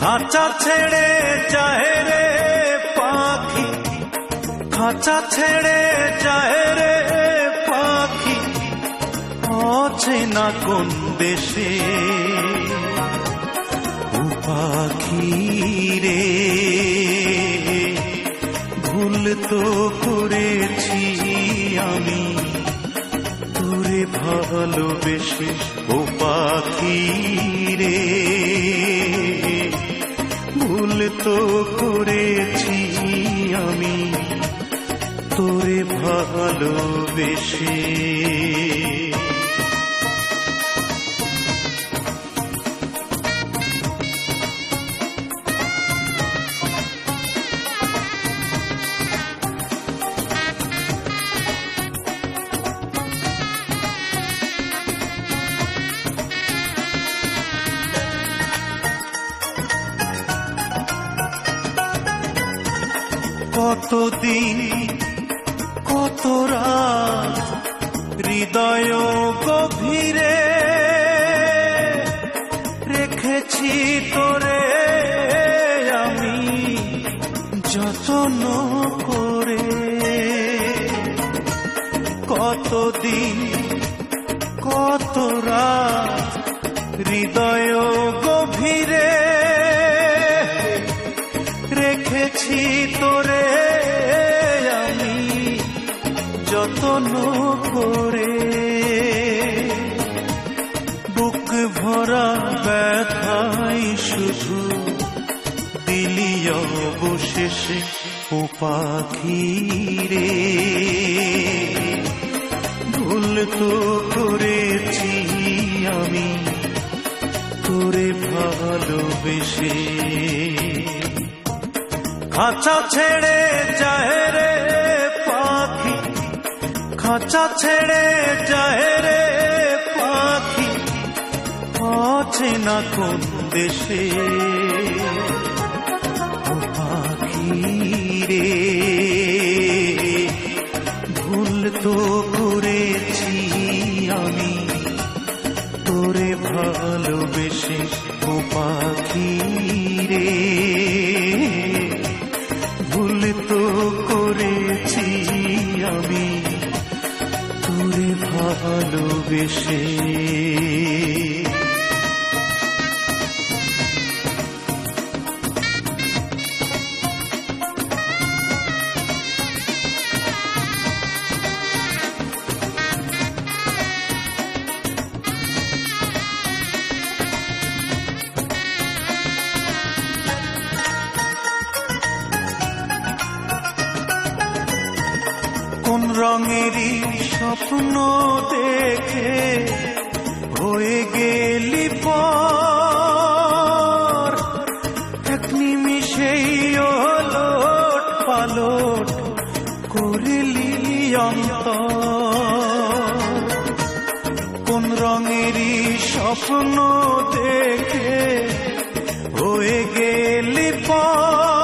খাঁচা ছেড়ে যায় রে পাখি। খাঁচা ছেড়ে যায় রে পাখি। অচেনা কোন দেশে? পাখি রে, ভুল তো করেছি আমি। তোরে ভালোবেসে ও পাখি রে। তো করেছি আমি। তোরে ভালোবেসে কত রাত হৃদয় গভীরে রেখেছি তোরে আমি যত্ন করে। কতদিন কত রাত হৃদয় যত্ন করে বুক ভরা ব্যথাই শুধু দিলি অবশেষে ও পাখি রে ভুল তো করেছি আমি, তোরে ভালোবেসে। খাঁচা ছেড়ে যায় রে খাঁচা ছেড়ে যায় রে পাখি। আছে না কোন দেশে। পাখি রে, ভুল তো করেছি আমি। তোরে ভালোবেসে ও পাখি রে। তোরে ভালোবেসে কোন রঙেরই স্বপ্ন দেখে হয়ে গেলি পর। এক নিমিষেই ওলট পালট করিলি অন্তর। কোন রঙেরই স্বপ্ন দেখে হয়ে গেলি পর।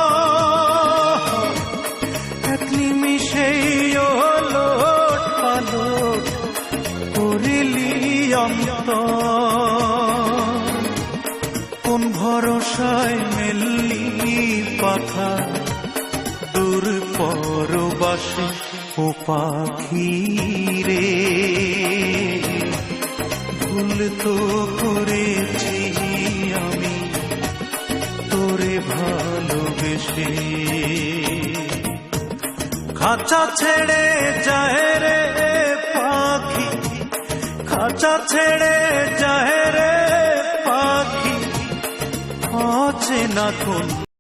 কোন ভরসায় মেললি পাখা, দূর পরবাসে ও পাখি রে। ভুল তো করেছি আমি, তোরে ভালোবেসে। খাঁচা ছেড়ে যায় রে। খাঁচা ছেড়ে যায় রে পাখি। অচেনা কোন